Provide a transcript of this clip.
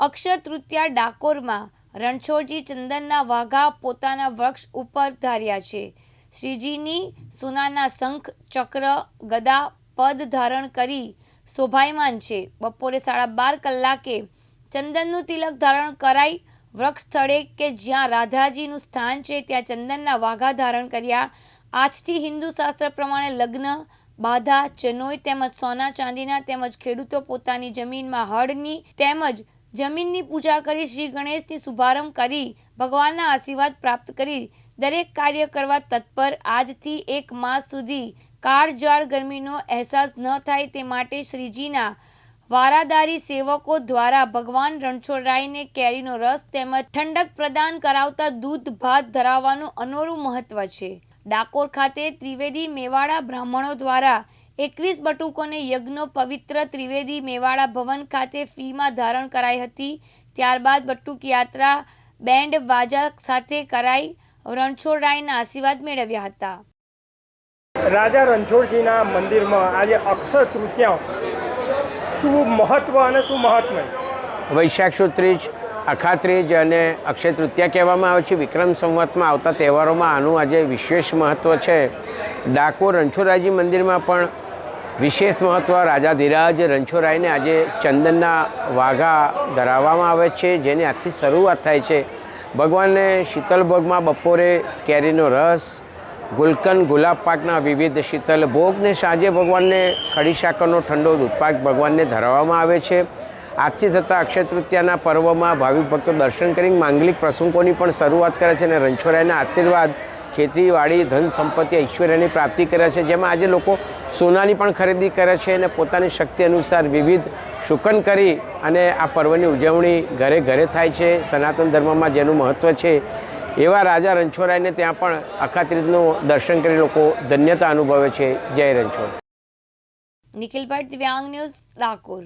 અક્ષય તૃતીયા ડાકોરમાં રણછોડજી ચંદનના વાઘા પોતાના વૃક્ષ ઉપર ધાર્યા છે. શ્રીજીની સોનાના શંખ, ચક્ર, ગદા, પદ ધારણ કરી શોભાયમાન છે. બપોરે સાડા બાર કલાકે ચંદનનું તિલક ધારણ કરાઈ વૃક્ષ સ્થળે કે જ્યાં રાધાજીનું સ્થાન છે ત્યાં ચંદનના વાઘા ધારણ કર્યા. આજથી હિન્દુ શાસ્ત્ર પ્રમાણે લગ્ન, બાધા ચનોઈ તેમજ સોના ચાંદીના તેમજ ખેડૂતો પોતાની જમીનમાં હળની તેમજ જમીનની પૂજા કરી શ્રી ગણેશની શુભારંભ કરી ભગવાનના આશીર્વાદ પ્રાપ્ત કરી. દરેક કાર્ય કરવા તત્પર આજથી એક માસ સુધી કાળજાળ ગરમીનો અહેસાસ ન થાય તે માટે શ્રીજીના વારાદારી સેવકો દ્વારા ભગવાન રણછોડરાયને કેરીનો રસ તેમજ ઠંડક પ્રદાન કરાવતા દૂધ ભાત ધરાવવાનું અનોરું મહત્વ છે. ડાકોર ખાતે ત્રિવેદી મેવાડા બ્રાહ્મણો દ્વારા એકવીસ બટુકોને યજ્ઞો પવિત્ર ત્રિવેદી મેવાડા ભવન ખાતે ફીમાં ધારણ કરાઈ હતી. ત્યારબાદ બટુક યાત્રા બેન્ડ વાજા સાથે કરાઈ. રણછોડરાયના આશીર્વાદ મેળવ્યા હતા. રાજા રણછોડજીના મંદિરમાં આજે અક્ષર તૃતીયા શું મહત્વ અને શું મહાત્મય? વૈશાખ સુદ ત્રીજ અખાત્રીજ અને અક્ષય તૃતીયા કહેવામાં આવે છે. વિક્રમ સંવતમાં આવતા તહેવારોમાં આનું આજે વિશેષ મહત્ત્વ છે. ડાકોર રણછોડરાયજી મંદિરમાં પણ વિશેષ મહત્ત્વ રાજા ધીરાજ રણછોડરાયને આજે ચંદનના વાઘા ધરાવવામાં આવે છે, જેની આજથી શરૂઆત થાય છે. ભગવાનને શીતલભોગમાં બપોરે કેરીનો રસ ગુલકંદ ગુલાબ પાકના વિવિધ શીતલ ભોગને સાંજે ભગવાનને ખડી શાકરનો ઠંડો દૂધપાક ભગવાનને ધરાવવામાં આવે છે. આજથી થતા અક્ષય તૃતીયાના પર્વમાં ભાવિક ભક્તો દર્શન કરી માંગલિક પ્રસંગોની પણ શરૂઆત કરે છે અને રણછોડરાયના આશીર્વાદ ખેતીવાડી, ધન સંપત્તિ, ઐશ્વર્યની પ્રાપ્તિ કરે છે. જેમાં આજે લોકો સોનાની પણ ખરીદી કરે છે અને પોતાની શક્તિ અનુસાર વિવિધ શુકન કરી અને આ પર્વની ઉજવણી ઘરે ઘરે થાય છે. સનાતન ધર્મમાં જેનું મહત્ત્વ છે એવા રાજા રણછોડરાયને ત્યાં પણ અખાત્રીજનું દર્શન કરી લોકો ધન્યતા અનુભવે છે. જય રણછોડ. નિખિલ ભટ્ટ, દિવ્યાંગ ન્યૂઝ ડાકોર